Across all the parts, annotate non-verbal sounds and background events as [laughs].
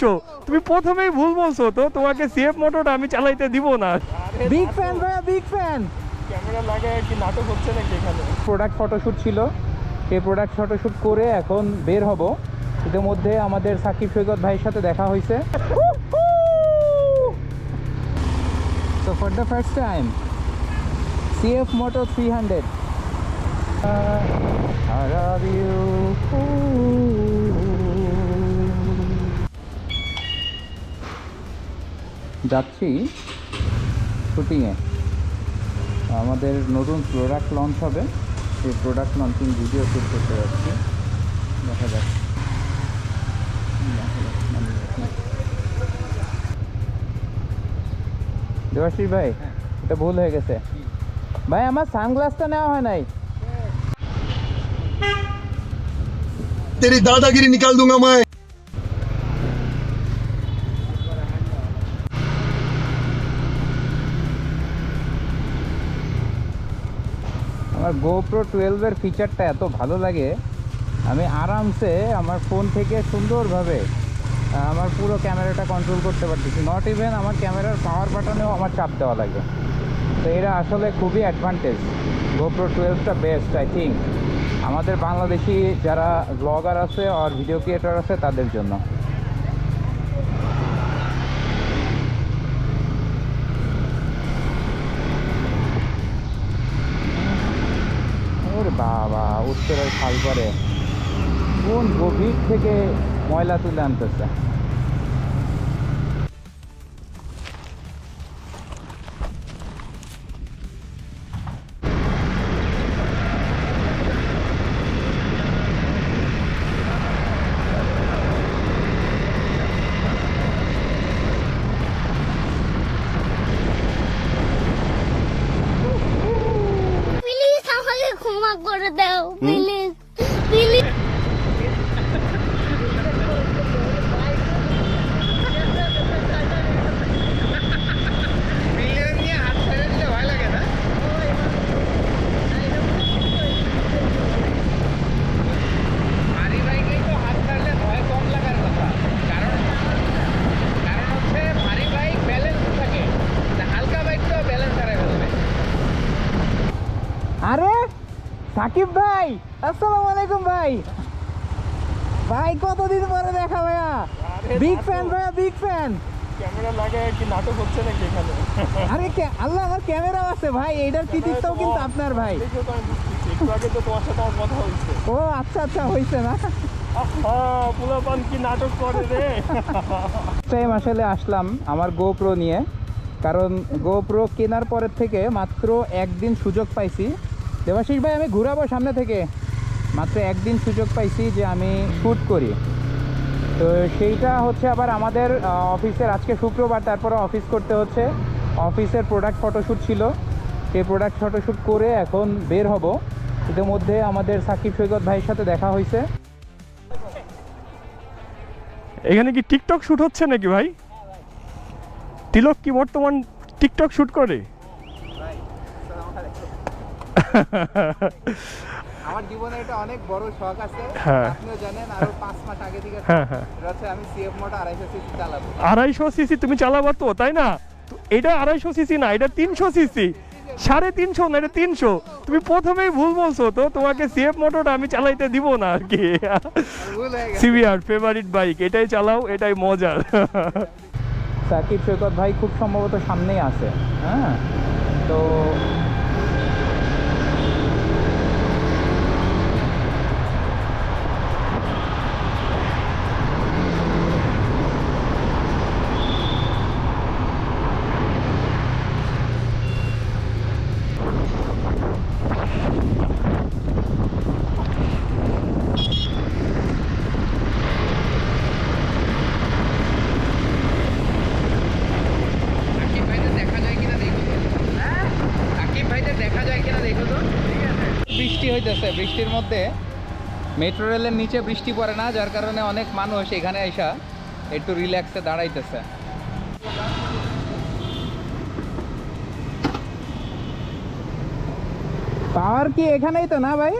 বলছো। তুমি প্রথমেই ভুল বলছো তো তোমাকে সিএফ মোটরটা আমি চালাইতে দিব না বিগ ফ্যান ভাইয়া বিগ ফ্যান ক্যামেরা লাগায় কি নাটক হচ্ছে নাকি এখানে প্রোডাক্ট ফটোশ্যুট ছিল সেই প্রোডাক্ট ফটোশ্যুট করে এখন বের হব ইতিমধ্যে আমাদের সাকিব সৈকত ভাইয়ের সাথে দেখা হয়েছে So for the first time, CF Moto 300. I love you. যাচ্ছি শুটিংয়ে। আমাদের নতুন প্রোডাক্ট লঞ্চ হবে। সেই প্রোডাক্ট লঞ্চিং ভিডিও শুট করতে যাচ্ছি। দেখা যাক। দেবাশ্রী ভাই হ্যাঁ। এটা ভুল হয়ে গেছে। ভাই আমার সানগ্লাসটা নেওয়া হয় নাই। তেরি দাদাগিরি নিকাল দুঙ্গা মায়। আমার গোপ্রো টুয়েলভের ফিচারটা এত ভালো লাগে, আমি আরামসে আমার ফোন থেকে সুন্দরভাবে আমার পুরো ক্যামেরাটা কন্ট্রোল করতে পারতেছি। নট ইভেন আমার ক্যামেরার পাওয়ার বাটনেও আমার চাপ দেওয়া লাগে। তো এরা আসলে খুবই অ্যাডভান্টেজ গোপ্রো টুয়েলভটা বেস্ট আই থিঙ্ক আমাদের বাংলাদেশি যারা ব্লগার আছে আর ভিডিও ক্রিয়েটার আছে, তাদের জন্য। বাবা উত্তরের খাল পরে কোন গভীর থেকে ময়লা তুলে আনতেছে? করে দাও প্লিজ প্লিজ আরে সাকিব ভাই আসসালামু আলাইকুম ভাই। ভাই কতদিন পরে দেখা ভাইয়া? বিগ ফ্যান ভাইয়া বিগ ফ্যান ক্যামেরা লাগায় কি নাটক হচ্ছে নাকি এখানে? আরে কে- আল্লাহ আমার ক্যামেরা আছে ভাই এইটার কৃতিত্বও কিন্তু আপনার ভাই। একটু আগে তো তোমার সাথে আমার কথা হয়েছে। ও আচ্ছা আচ্ছা হয়েছে না। পোলাপান কি নাটক করে রে? টাইম আসলে আসলাম আমার গোপ্রো নিয়ে। কারণ গোপ্রো কেনার পরের থেকে মাত্র একদিন সুযোগ পাইছি। দেবাশিস ভাই, আমি ঘুরাবো সামনে থেকে। মাত্র একদিন সুযোগ পাইছি যে আমি শ্যুট করি। তো সেইটা হচ্ছে আবার আমাদের অফিসের আজকে শুক্রবার, তারপরে অফিস করতে হচ্ছে। অফিসের প্রোডাক্ট ফটোশ্যুট ছিল। সেই প্রোডাক্ট ফটোশ্যুট করে এখন বের হব। ইতিমধ্যে আমাদের সাকিব সৈকত ভাইয়ের সাথে দেখা হয়েছে এখানে কি টিকটক শ্যুট হচ্ছে নাকি ভাই? তিলক কি বর্তমান টিকটক শুট করে? আমার জীবনে এটা অনেক বড় শখ আছে। হ্যাঁ। আপনিও জানেন আরও পাঁচ মাস আগে থেকে হ্যাঁ হ্যাঁ। হচ্ছে আমি সিএফ মোটো আড়াইশো সিসি চালাবো। আড়াইশো সিসি তুমি চালাবা তো তাই না? এটা আড়াইশো সিসি না এটা তিনশো সিসি সাড়ে তিনশো না এটা তিনশো। তুমি প্রথমেই ভুল বলছো তো তোমাকে সিএফ মোটরটা আমি চালাইতে দিব না আর কি। সিভিআর ফেভারিট বাইক এটাই চালাও এটাই মজার। সাকিব সৈকত ভাই খুব সম্ভবত সামনেই আছে হ্যাঁ? তো সাকিব ভাইদের দেখা যায় কিনা দেখো তো সাকিব ভাইদের দেখা যায় কিনা দেখো তো হইতেছে বৃষ্টির মধ্যে মেট্রো রেলের নিচে বৃষ্টি পড়ে না যার কারণে অনেক মানুষ এখানে আইসা একটু রিল্যাক্সে দাঁড়াইতেছে। পাওয়ার কি এখানেই তো না ভাই?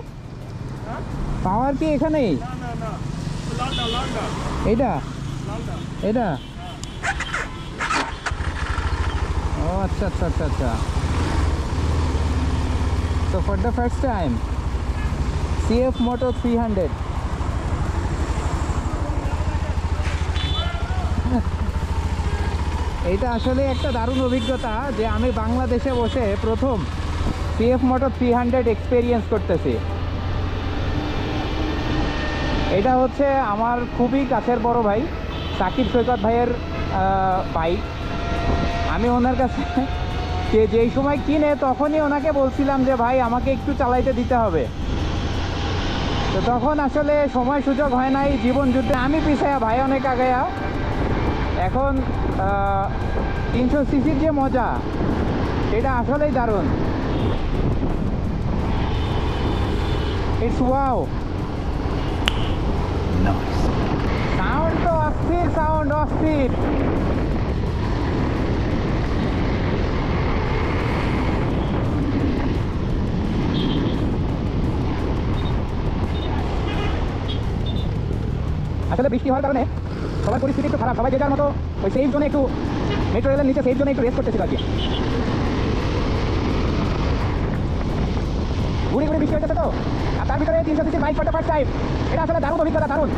পাওয়ার কি এখানেই? এইটা? এটা ও আচ্ছা আচ্ছা আচ্ছা আচ্ছা। তো for the first time CF Moto three hundred আসলে একটা দারুণ অভিজ্ঞতা যে আমি বাংলাদেশে বসে প্রথম CF motor three hundred experience করতেছি। এটা হচ্ছে আমার খুবই কাছের বড় ভাই, সাকিব সৈকত ভাইয়ের বাইক আমি ওনার কাছে [laughs] যে যেই সময় কিনে তখনই ওনাকে বলছিলাম যে, ভাই, আমাকে একটু চালাইতে দিতে হবে। তো তখন আসলে সময় সুযোগ হয় নাই জীবন যুদ্ধে আমি পিছায়া ভাই অনেক আগেয়া। এখন তিনশো সিসির যে মজা এটা আসলেই দারুণ। ইটস ওয়াও সাউন্ড তো অস্থির সাউন্ড অস্থির। আসলে বৃষ্টি হওয়ার কারণে সবার পরিস্থিতি একটু খারাপ। সবাই যে যার মতো ওই সেফ জন্য একটু মেট্রো রেলের নিচে সেই জন্য একটু রেস্ট করতেছিল আর কি। ঘুরে ঘুরে বৃষ্টি হয়েছে তো? আর তার ভিতরে তিনশো সিসির বাইক ফটো ফার্স্ট টাইম এটা আসলে দারুণ অভিজ্ঞতা, দারুণ।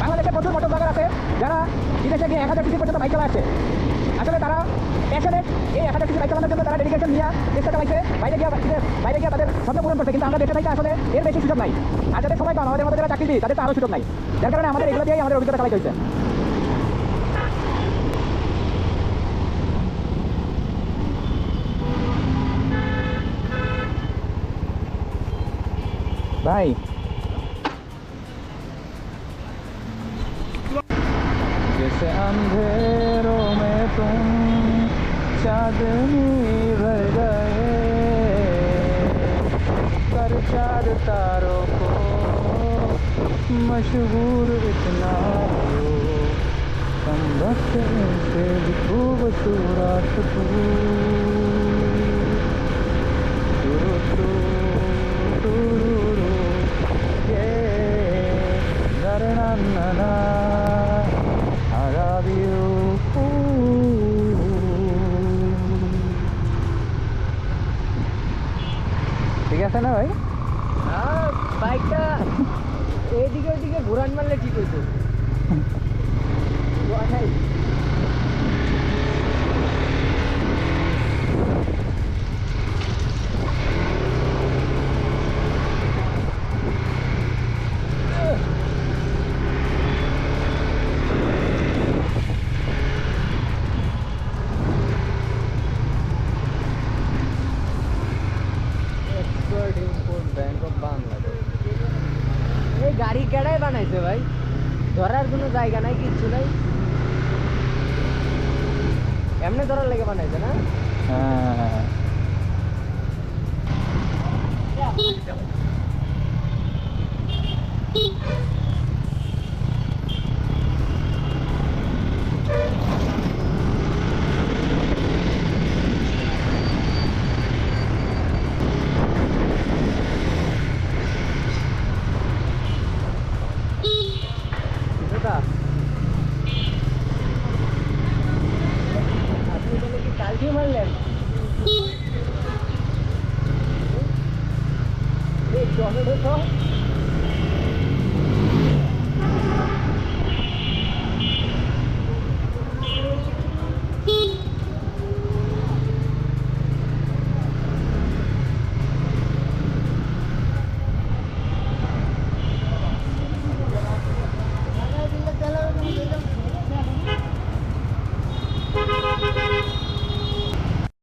বাংলাদেশে প্রচুর ব্লগার আছে যারা বিদেশে গিয়ে এক হাজার সিসি পর্যন্ত বাইক চালাচ্ছে। আসলে তারা প্যাশনেট এই এক হাজার সিসি বাইক চালানোর জন্য তারা ডেডিকেশন নিয়ে চেষ্টা চালাইছে বাইরে গিয়ে বাইরে গিয়ে তাদের স্বপ্ন পূরণ করছে কিন্তু আমরা দেশে থাকতে আসলে এর বেশি সুযোগ নাই আর যাদের সময় কম আমাদের মধ্যে যারা চাকরি দিই তাদের তো আরও সুযোগ নাই যার কারণে আমাদের এগুলো দিয়েই আমাদের অভিজ্ঞতা চালাইতে হয়েছে ভাই जैसे अंधेरों में तुम चांदनी भर गए कर चार तारों को मशहूर इतना हो। कम वक्त खूबसूरत तू আছে না ভাই? বাইকটা এদিকে ওইদিকে ঘোরান মারলে ঠিক হইতো। ব্যাংক [laughs] গাড়ি কেডাই বানাইছে ভাই। ধরার কোনো জায়গা নাই, কিচ্ছু নাই। এমনি ধরার লেগে বানাইছে না? হ্যাঁ। কিছুটা